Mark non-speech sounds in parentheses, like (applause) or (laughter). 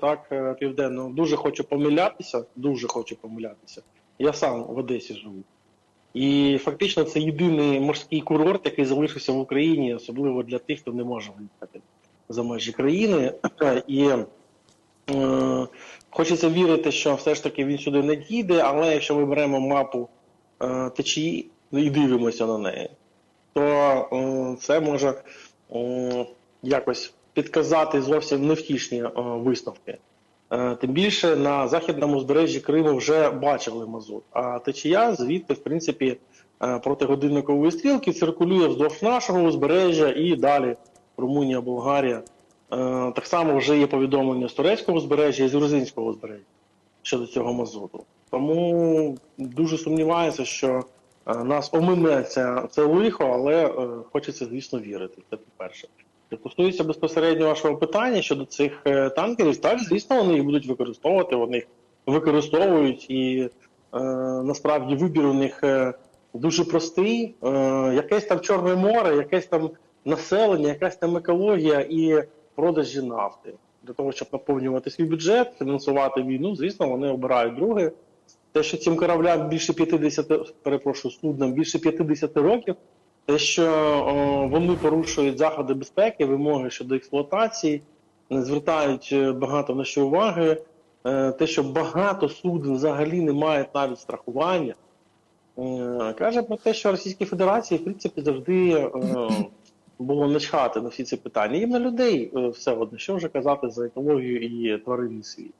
так е, південного. Дуже хочу помилятися. Дуже хочу помилятися. Я сам в Одесі живу. І фактично це єдиний морський курорт, який залишився в Україні, особливо для тих, хто не може виїхати за межі країни. (clears throat) І е, хочеться вірити, що все ж таки він сюди не дійде, але якщо ми беремо мапу е, течії і дивимося на неї, то е, це може е, якось підказати зовсім невтішні е, висновки. Е, Тим більше на західному узбережжі Криму вже бачили мазут. А течія звідти, в принципі, е, проти годинникової стрілки циркулює вздовж нашого узбережжя і далі Румунія, Болгарія. Так само вже є повідомлення з турецького узбережжя і з грузинського узбережжя щодо цього мазуту. Тому дуже сумніваюся, що нас омине це, лихо, але хочеться, звісно, вірити. Це по-перше. Що стосується безпосередньо вашого питання щодо цих е, танкерів, так, звісно, вони їх будуть використовувати, вони їх використовують, і е, насправді вибір у них е, дуже простий. Е, якесь там Чорне море, якесь там населення, якась там екологія і продажі нафти. Для того, щоб наповнювати свій бюджет, фінансувати війну, звісно, вони обирають друге. Те, що цим кораблям більше 50, перепрошую, суднам більше 50 років, те, що о, вони порушують заходи безпеки, вимоги щодо експлуатації, не звертають е, багато на що уваги. Е, Те, що багато суден взагалі не мають навіть страхування, е, каже про те, що Російській Федерації, в принципі, завжди було начхати на всі ці питання. Їм на людей все одно, що вже казати за екологію і тваринний світ.